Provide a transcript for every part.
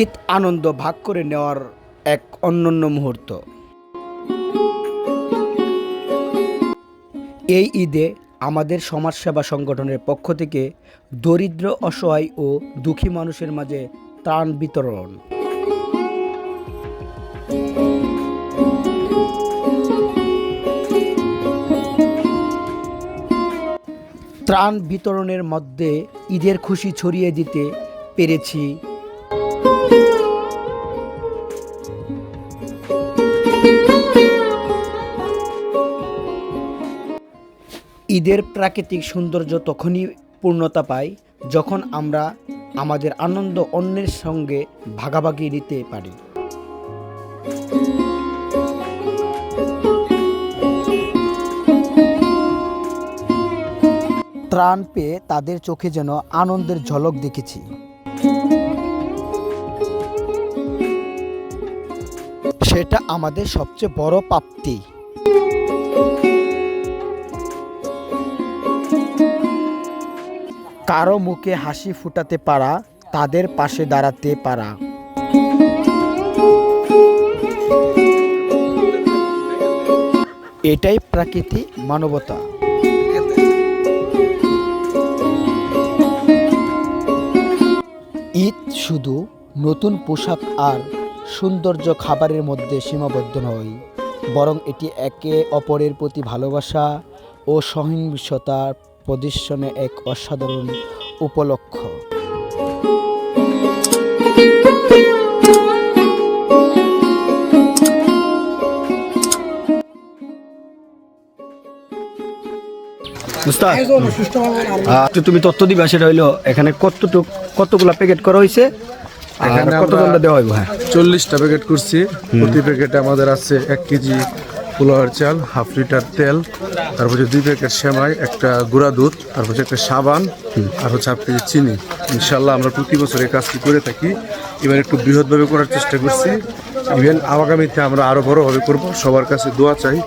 ঈদ আনন্দ ভাগ করে নেওয়ার এক অনন্য মুহূর্ত। এই ঈদে আমাদের সমাজসেবা সংগঠনের পক্ষ থেকে দরিদ্র, অসহায় ও দুঃখী মানুষের মাঝে ত্রাণ বিতরণ। ত্রাণ বিতরণের মধ্যে ঈদের খুশি ছড়িয়ে দিতে পেরেছি। ঈদের প্রাকৃতিক সৌন্দর্য তখনই পূর্ণতা পায় যখন আমরা আমাদের আনন্দ অন্যের সঙ্গে ভাগাভাগি নিতে পারি। ত্রাণ পেয়ে তাদের চোখে যেন আনন্দের ঝলক দেখেছি। সেটা আমাদের সবচেয়ে বড় প্রাপ্তি কারও মুখে হাসি ফুটাতে পারা, তাদের পাশে দাঁড়াতে পারা। এটাই প্রাকৃতিক মানবতা। ঈদ শুধু নতুন পোশাক আর সৌন্দর্য খাবারের মধ্যে সীমাবদ্ধ নয়, বরং এটি একে অপরের প্রতি ভালোবাসা ও সহিংসতার প্রদর্শনে এক অসাধারণ উপলক্ষ। একটু তুমি তথ্য দিবা সেটা হইল এখানে কতটুক কতগুলা প্যাকেট করা হয়েছে এখানে কত আমরা- দেওয়া হইব? হ্যাঁ। চল্লিশটা প্যাকেট করছি। প্রতি প্যাকেটে আমাদের আছে এক কেজি পোলাওয়ার চাল হাফ লিটার তেল তারপর হচ্ছে দুই প্যাকেট সেমাই একটা গুঁড়া দুধ তারপর হচ্ছে একটা সাবান আর হচ্ছে হাফ কেজি চিনি। ইনশাল্লাহ আমরা প্রতি বছর এই কাজটি করে থাকি। এবার একটু বৃহৎভাবে করার চেষ্টা করছি। ইভেন আগামীতে আমরা আরও বড়ভাবে করব। সবার কাছে দোয়া চাই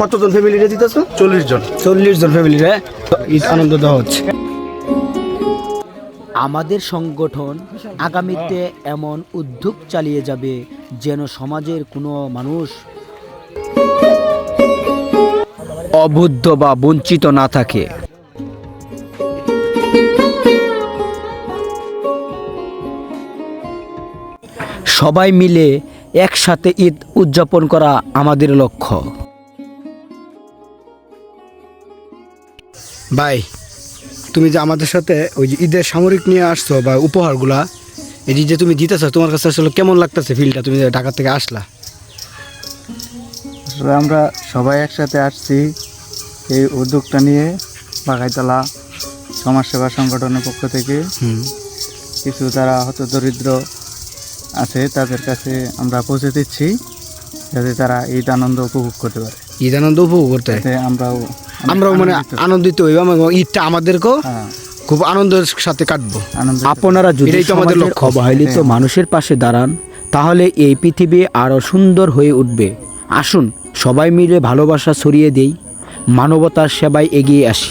কতজন ফ্যামিলিরে দিতেছো? চল্লিশ জন। চল্লিশ জন ফ্যামিলিরে? ঈদ আনন্দ দেওয়া হচ্ছে। আমাদের সংগঠন আগামীতে এমন উদ্যোগ চালিয়ে যাবে যেন সমাজের কোনো মানুষ অবুদ্ধ বা বঞ্চিত না থাকে। সবাই মিলে একসাথে ঈদ উদযাপন করা আমাদের লক্ষ্য। ভাই তুমি যে আমাদের সাথে ওই যে ঈদের সামরিক নিয়ে আসছো বা উপহারগুলা এই যে তুমি দিতেছো তোমার কাছে আসলে কেমন লাগতেছে ফিলটা তুমি ঢাকা থেকে আসলা। আসলে আমরা সবাই একসাথে আসছি এই উদ্যোগটা নিয়ে বাঘাইতলা সমাজসেবা সংগঠনের পক্ষ থেকে। কিছু যারা হয়তো দরিদ্র আছে তাদের কাছে আমরা পৌঁছে দিচ্ছি যাতে তারা ঈদ আনন্দ উপভোগ করতে পারে। ঈদ আনন্দ উপভোগ করতে। আমরাও আমরাও মানে আনন্দিত। হইব এবং ঈদটা আমাদেরকেও হ্যাঁ, খুব আনন্দের সাথে কাটবো আপনারা যদি আমাদের আমাদের লক্ষ্য লক্ষ্য। অবহেলিত হ্যাঁ। মানুষের পাশে দাঁড়ান তাহলে এই পৃথিবী আরও সুন্দর হয়ে উঠবে আসুন সবাই মিলে ভালোবাসা ছড়িয়ে দেই মানবতার সেবায় এগিয়ে আসি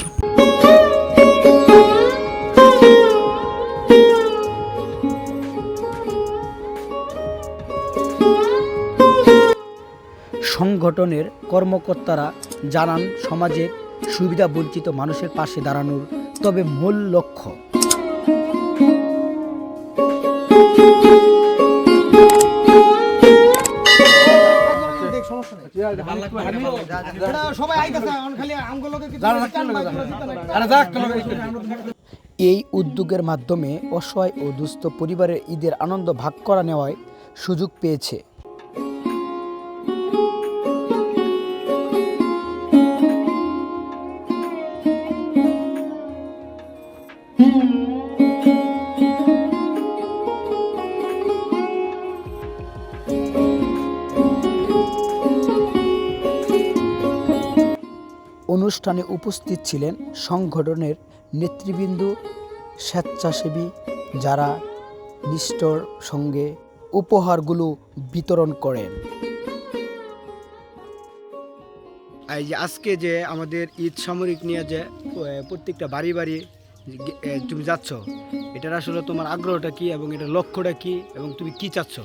সংগঠনের কর্মকর্তারা জানান সমাজের সুবিধা বঞ্চিত মানুষের পাশে দাঁড়ানোর তবে মূল লক্ষ্য। এই উদ্যোগের মাধ্যমে অসহায় ও দুস্থ পরিবারের ঈদের আনন্দ ভাগ করা নেওয়ায় সুযোগ পেয়েছে। অনুষ্ঠানে উপস্থিত ছিলেন সংগঠনের নেতৃবৃন্দ, স্বেচ্ছাসেবী যারা নিষ্ঠর সঙ্গে উপহারগুলো বিতরণ করেন। এই যে আজকে যে আমাদের ঈদ সামরিক নিয়ে যে প্রত্যেকটা বাড়ি বাড়ি তুমি যাচ্ছ, এটার আসলে তোমার আগ্রহটা কি এবং এটার লক্ষ্যটা কি এবং তুমি কি চাচ্ছ?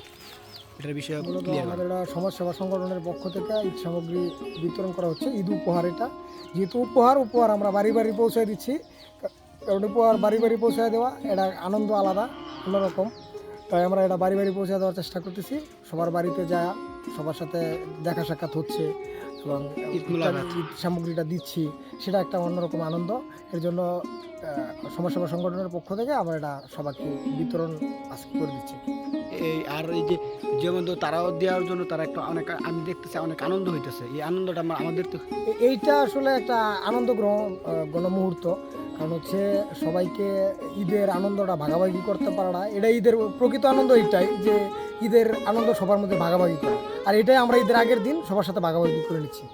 এটার বিষয়ে আমাদের একটা সমাজ সেবা সংগঠনের পক্ষ থেকে ঈদ সামগ্রী বিতরণ করা হচ্ছে ঈদ উপহার এটা। যেহেতু উপহার উপহার আমরা বাড়ি বাড়ি পৌঁছে দিচ্ছি। কারণ উপহার বাড়ি বাড়ি পৌঁছে দেওয়া এটা আনন্দ আলাদা অন্যরকম। তাই আমরা এটা বাড়ি বাড়ি পৌঁছে দেওয়ার চেষ্টা করতেছি। সবার বাড়িতে যা সবার সাথে দেখা সাক্ষাৎ হচ্ছে এবং ঈদ সামগ্রীটা দিচ্ছি সেটা একটা অন্যরকম আনন্দ। এর জন্য সমাজসেবা সংগঠনের পক্ষ থেকে আমরা এটা সবাইকে বিতরণ আজকে করে দিচ্ছি। এই আর এই যে যেমন তারাও দেওয়ার জন্য তারা একটা অনেক আমি দেখতেছি অনেক আনন্দ হইতেছে। এই আনন্দটা আমাদের তো এইটা আসলে একটা আনন্দ গ্রহণ গণমুহূর্ত। কারণ হচ্ছে সবাইকে ঈদের আনন্দটা ভাগাভাগি করতে পারাটা এটা ঈদের প্রকৃত আনন্দ এটাই যে ঈদের আনন্দ সবার মধ্যে ভাগাভাগি করা। আর এটাই আমরা ঈদের আগের দিন সবার সাথে ভাগাভাগি করে নিচ্ছি।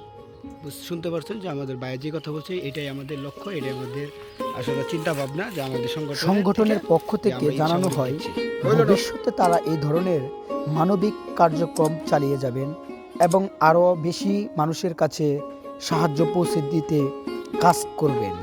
শুনতে পারছেন যে আমাদের বাইরে যে কথা বলছে এটাই আমাদের লক্ষ্য এটাই আমাদের আসলে চিন্তা ভাবনা যে আমাদের সংগঠন সংগঠনের পক্ষ থেকে জানানো হয় ভবিষ্যতে তারা এই ধরনের মানবিক কার্যক্রম চালিয়ে যাবেন এবং আরও বেশি মানুষের কাছে সাহায্য পৌঁছে দিতে কাজ করবেন।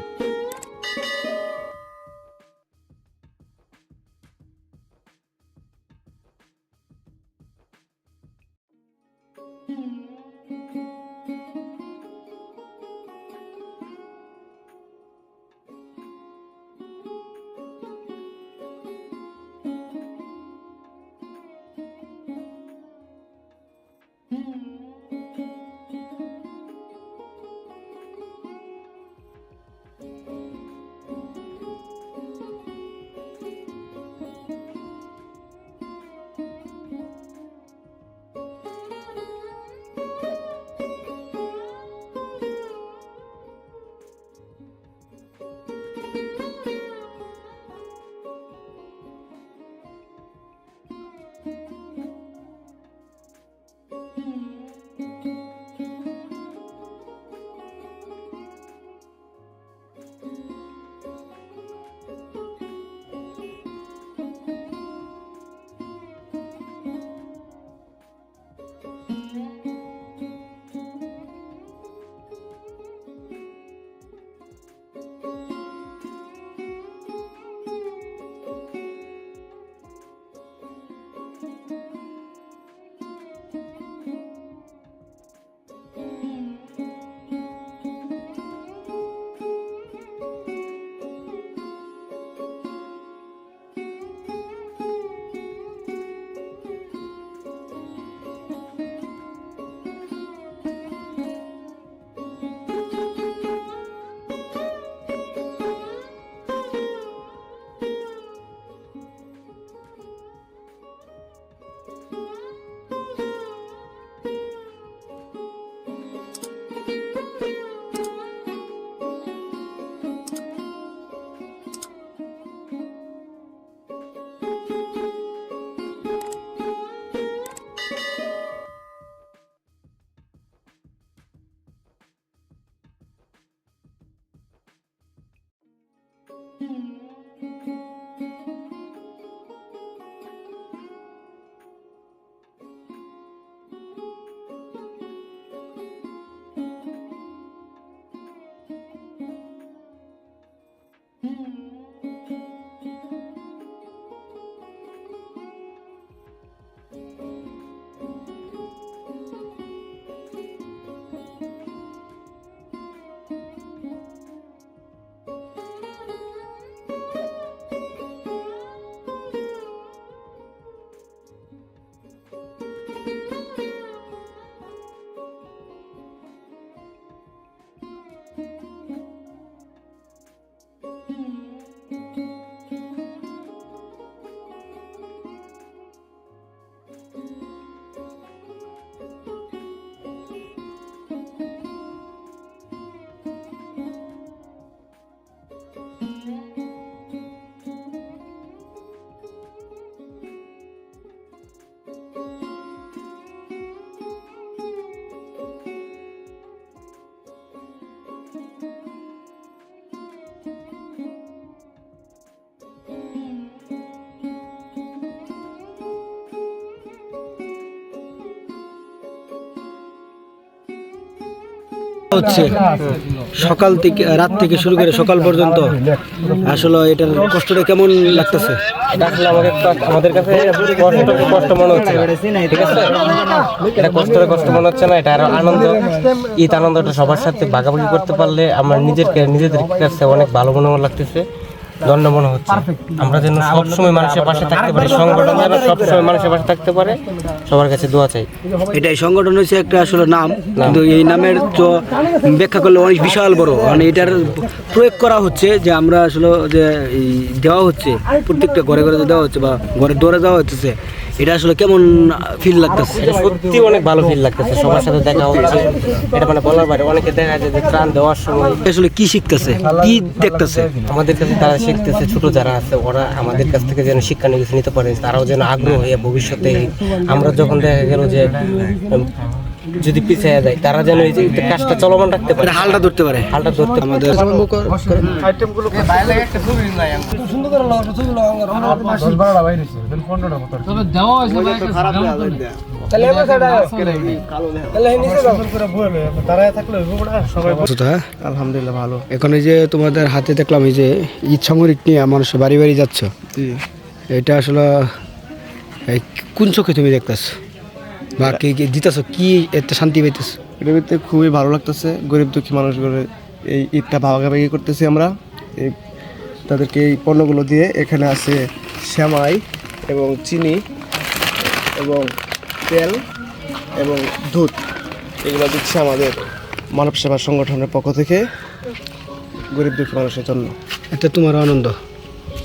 হচ্ছে সকাল থেকে, রাত থেকে শুরু করে সকাল পর্যন্ত। আসলে এটার কষ্টটা কেমন লাগতেছে? আসলে আমাদের কাছে- আমাদের কাছে কষ্ট কষ্ট মনে হচ্ছে ঠিক আছে? এটা কষ্ট কষ্ট মনে হচ্ছে না, এটা আরও আনন্দ। ঈদ আনন্দটা সবার সাথে ভাগাভাগি করতে পারলে আমার নিজের নিজেদের কাছে অনেক ভালো মনে লাগতেছে। মনে হচ্ছে। আমরা যেন সবসময় মানুষের পাশে থাকতে পারি সংগঠন যেন সবসময় মানুষের পাশে থাকতে পারে সবার কাছে দোয়া চাই। এটাই সংগঠন হচ্ছে একটা আসলে নাম। কিন্তু এই নামের তো ব্যাখ্যা করলে অনেক বিশাল বড়। মানে এটার প্রয়োগ করা হচ্ছে যে আমরা আসলে যে দেওয়া হচ্ছে প্রত্যেকটা ঘরে ঘরে দেওয়া হচ্ছে বা ঘরে দৌড়ে দেওয়া হচ্ছে এটা আসলে কেমন ফিল লাগতেছে? এটা সত্যি অনেক ভালো ফিল লাগতেছে। সবার সাথে দেখা হচ্ছে। এটা মানে বলার বাইরে অনেকে দেখা যায় যে ত্রাণ দেওয়ার সময় আসলে কি শিখতেছে? কি দেখতেছে? আমাদের কাছে তারা শিখতেছে ছোট যারা আছে ওরা আমাদের কাছ থেকে যেন শিক্ষা নিয়ে নিতে পারে তারাও যেন আগ্রহ হয়ে ভবিষ্যতে। আমরা যখন দেখা গেল যে যদি পিছিয়ে যায় তারা যেন এই যে কাজটা চলমান রাখতে পারে। এটা হালটা ধরতে পারে। হালটা ধরতে আমাদের হ্যাঁ আলহামদুলিল্লাহ ভালো। এখন এই যে তোমাদের হাতে দেখলাম এই যে ঈদ সামরিক নিয়ে মানুষ বাড়ি বাড়ি যাচ্ছ। এটা আসলে কোন চোখে তুমি দেখতেছ? বা কি কি দিতেছ কি এতে শান্তি পাইতেছ? এটার ভিতরে খুবই ভালো লাগতেছে গরিব দুঃখী মানুষগুলো এই ঈদটা ভাগাভাগি করতেছি আমরা। এই তাদেরকে এই পণ্যগুলো দিয়ে এখানে আছে শ্যামাই এবং চিনি এবং তেল এবং দুধ। এগুলো দিচ্ছে আমাদের মানব সেবা সংগঠনের পক্ষ থেকে গরিব দুঃখী মানুষের জন্য। এটা তোমার আনন্দ?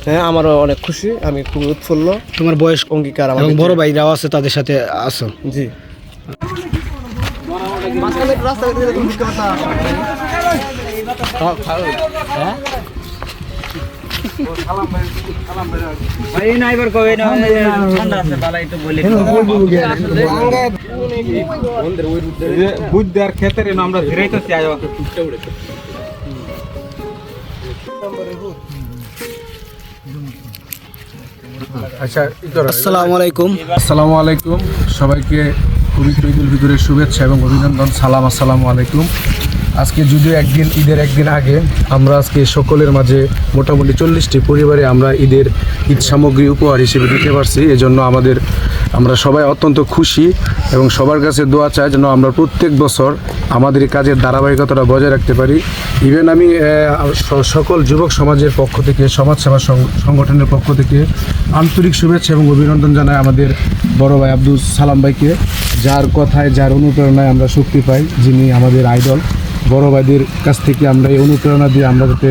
হ্যাঁ আমারও অনেক খুশি আমি খুবই উৎফুল্ল। তোমার বয়স অঙ্গীকার এবং আমাদের বড় ভাইরাও আছে তাদের সাথে আছো। জি। আচ্ছা ই করো। আসসালামু আলাইকুম। আসসালামু আলাইকুম। সবাইকে পবিত্র ঈদুল ফিতরের শুভেচ্ছা এবং অভিনন্দন। সালাম আসসালামু আলাইকুম। আজকে যদিও একদিন ঈদের একদিন আগে আমরা আজকে সকলের মাঝে মোটামুটি চল্লিশটি পরিবারে আমরা ঈদের ঈদ সামগ্রী উপহার হিসেবে দিতে পারছি। এজন্য আমাদের আমরা সবাই অত্যন্ত খুশি এবং সবার কাছে দোয়া চাই যেন আমরা প্রত্যেক বছর আমাদের কাজের ধারাবাহিকতাটা বজায় রাখতে পারি। ইভেন আমি সকল যুবক সমাজের পক্ষ থেকে সমাজসেবা সংগঠনের পক্ষ থেকে আন্তরিক শুভেচ্ছা এবং অভিনন্দন জানাই আমাদের বড় ভাই আব্দুল সালাম ভাইকে, যার কথায়, যার অনুপ্রেরণায় আমরা শক্তি পাই, যিনি আমাদের আইডল। বড় ভাইদের কাছ থেকে আমরা এই অনুপ্রেরণা দিয়ে আমরা যাতে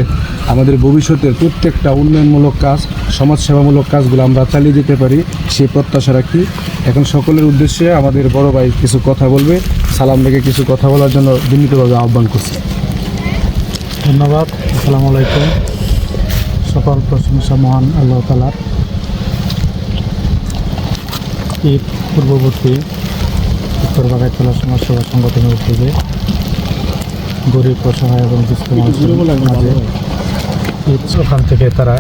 আমাদের ভবিষ্যতের প্রত্যেকটা উন্নয়নমূলক কাজ সমাজসেবামূলক কাজগুলো আমরা চালিয়ে যেতে পারি, সেই প্রত্যাশা রাখি। এখন সকলের উদ্দেশ্যে আমাদের বড় ভাই কিছু কথা বলবে। সালাম ভাইকে কিছু কথা বলার জন্য বিনীতভাবে আহ্বান করছি। ধন্যবাদ, আসসালামু আলাইকুম। সকল প্রশংসা মহান আল্লাহ তালার ঈদ পূর্ববর্তী উত্তর বাগাইতলা সমাজসেবা সংগঠনের উদ্যোগে গরিব, অসহায় এবং ঈদ ওখান থেকে তারা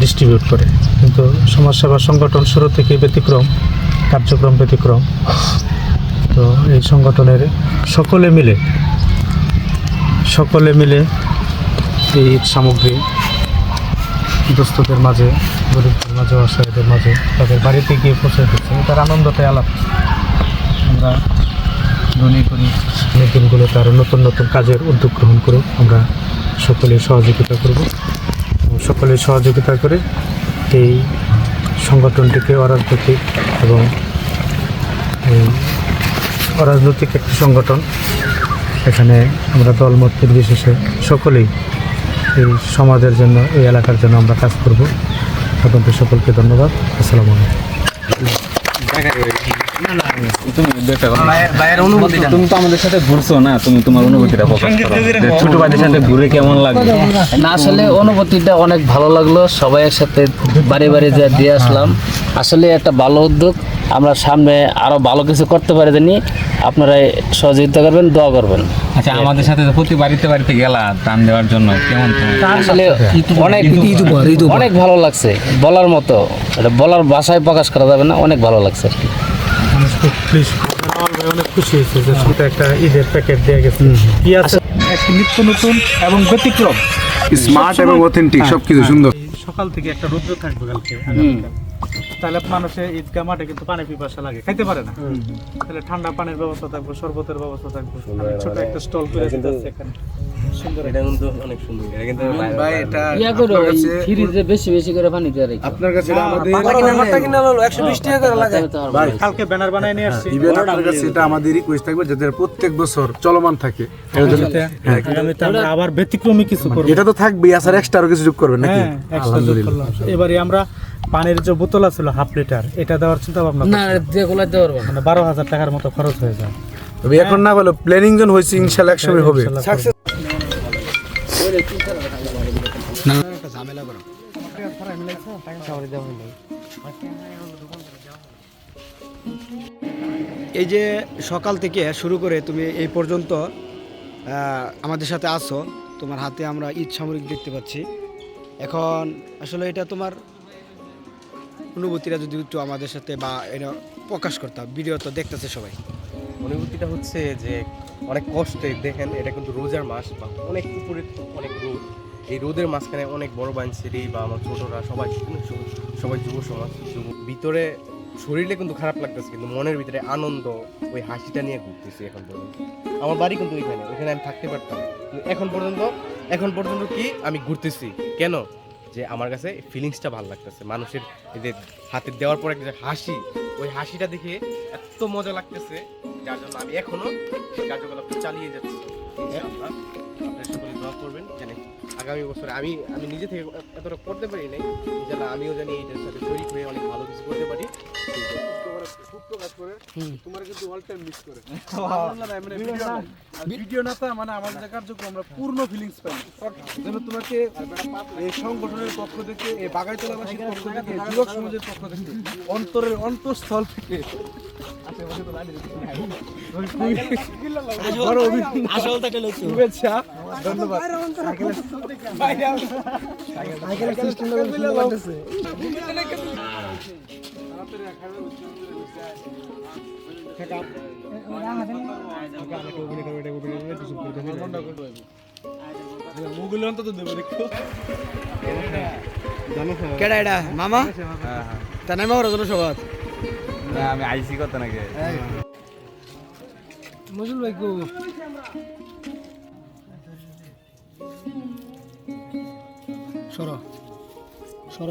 ডিস্ট্রিবিউট করে। কিন্তু সমাজসেবা সংগঠন শুরু থেকে ব্যতিক্রম, কার্যক্রম ব্যতিক্রম। তো এই সংগঠনের সকলে মিলে সকলে মিলে এই সামগ্রী দুস্থদের মাঝে, গরিবদের মাঝে, অসহায়দের মাঝে তাদের বাড়িতে গিয়ে পৌঁছে দিচ্ছে। এটার আনন্দটাই আলাদা আমরা মনে করি এই দিনগুলোতে আরও নতুন নতুন কাজের উদ্যোগ গ্রহণ করে আমরা সকলে সহযোগিতা করব। সকলে সহযোগিতা করে এই সংগঠনটিকে অরাজনৈতিক এবং অরাজনৈতিক একটি সংগঠন এখানে আমরা দল দলমত নির্বিশেষে সকলেই এই সমাজের জন্য, এই এলাকার জন্য আমরা কাজ করব। আপনাদের সকলকে ধন্যবাদ। আসসালামু তুমি তো আমাদের সাথে ঘুরছো না তুমি তোমার অনুভূতিটা ছোট সাথে ঘুরে কেমন লাগল আসলে অনুভূতিটা অনেক ভালো লাগল যা দিয়ে আসলাম আসলে একটা ভালো উদ্যোগ। আমরা সামনে আরও ভালো কিছু করতে পারি জানি আপনারা সহযোগিতা করবেন দোয়া করবেন। আচ্ছা আমাদের সাথে প্রতি বাড়িতে বাড়িতে গেলা দান দেওয়ার জন্য কেমন আসলে অনেক অনেক ভালো লাগছে বলার মতো। এটা বলার ভাষায় প্রকাশ করা যাবে না অনেক ভালো লাগছে আর কি। মানুষ খুব প্লিজ অনেক খুশি হয়েছে যে ছোট একটা ঈদের প্যাকেট দিয়ে গেছে। কি আছে? একটি নিত্য নতুন এবং ব্যতিক্রম। স্মার্ট এবং অথেন্টিক সবকিছু সুন্দর। সকাল থেকে একটা রৌদ্র থাকবে কালকে। তাহলে মানুষে ঈদগা মাঠে কিন্তু পানি পিপাসা লাগে খাইতে পারে না। তাহলে ঠান্ডা পানির ব্যবস্থা থাকবে শরবতের ব্যবস্থা থাকবে। ছোট একটা স্টল করে এখানে। প্রত্যেক বছর চলমান থাকে। আবার ব্যতিক্রমী কিছু এটা তো এক্সট্রা আরও কিছু যোগ করবেন নাকি। এবারে আমরা পানির যে বোতল আছিল হাফ লিটার এটা দেওয়ার চিন্তা ভাবনা না। দিয়ে গোলাতে মানে বারো হাজার টাকার মতো খরচ হয়ে যায়। তবে এখন না বলো প্ল্যানিং জন হয়েছে ইনশাআল্লাহ একসময় হবে। এই যে সকাল থেকে শুরু করে তুমি এই পর্যন্ত আমাদের সাথে আসো তোমার হাতে আমরা ঈদ সামরিক দেখতে পাচ্ছি। এখন আসলে এটা তোমার অনুভূতিটা যদি একটু আমাদের সাথে বা এটা প্রকাশ করতাম ভিডিও তো দেখতেছে সবাই। অনুভূতিটা হচ্ছে যে অনেক কষ্টে দেখেন, এটা কিন্তু রোজার মাস বা অনেক উপরে অনেক রোদ। এই রোদের মাঝখানে অনেক বড় বাইনসিরি বা আমার ছোটরা সবাই সবাই যুব সমাজ, যুব। ভিতরে শরীরে কিন্তু খারাপ লাগতেছে, কিন্তু মনের ভিতরে আনন্দ, ওই হাসিটা নিয়ে ঘুরতেছি এখন পর্যন্ত। আমার বাড়ি কিন্তু ওইখানে ওইখানে আমি থাকতে পারতাম। এখন পর্যন্ত এখন পর্যন্ত কি আমি ঘুরতেছি। কেন? যে আমার কাছে ফিলিংসটা ভালো লাগতেছে। মানুষের এই যে হাতে দেওয়ার পরে যে হাসি, ওই হাসিটা দেখে এত মজা লাগতেছে, যার জন্য আমি এখনও সেই কার্যকলাপ চালিয়ে যাচ্ছি। আপনার সকলে দোয়া করবেন জানি আগামী বছরে আমি আমি নিজে থেকে এতটা করতে পারি নাই ইনশাআল্লাহ আমিও জানি এইটার সাথে শরীর হয়ে অনেক ভালো কিছু করতে পারি। ভিডিও না তা মানে আমাদের কার্যক্রম আমরা পূর্ণ ফিলিংস পাই। যেন তোমাকে এই সংগঠনের পক্ষ থেকে এই বাগাইতলাবাসীর পক্ষ থেকে যুবক সমাজের পক্ষ থেকে অন্তরের অন্তঃস্থল থেকে মুগুলো অন্তত দেবো দেখো কেডা এটা মামা তা নামা ওরা সবাই আমি আইসি কত নাকি? মজুল ভাই গো সর সর।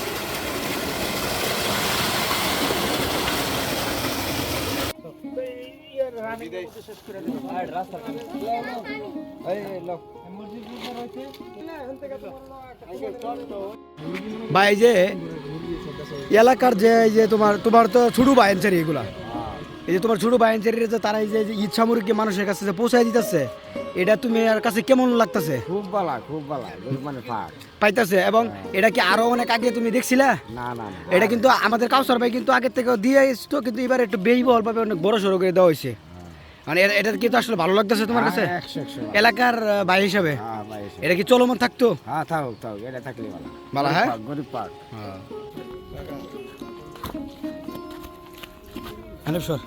করো ভাই এই যে এলাকার যে এই যে তোমার তোমার তো ছোট বায়নচারি এগুলা। এই যে তোমার ছোট বায়নচারি যে তারা এই যে ঈদ সামরিককে মানুষের কাছে যে পৌঁছায় দিতেছে এটা তুমি আর কাছে কেমন লাগতেছে? খুব ভালো খুব ভালো মানে পাইতেছে? এবং এটা কি আরও অনেক আগে তুমি দেখছিলে? না না না। এটা কিন্তু আমাদের কাউসার ভাই কিন্তু আগের থেকে দিয়ে এসতো কিন্তু এবার একটু ব্যয়বহুল ভাবে অনেক বড় সড়ো করে দেওয়া হয়েছে। মানে এটার এটা কি তো আসলে ভালো লাগতেছে তোমার কাছে? হ্যাঁ, ভালো। এলাকার ভাই হিসাবে? হ্যাঁ এসে। এটা কি চলমান থাকতো? হ্যাঁ থাকুক থাকুক এটা থাকলে ভালো। ভালো, হ্যাঁ? গরিব পার্ক, হ্যাঁ। হানিফ সর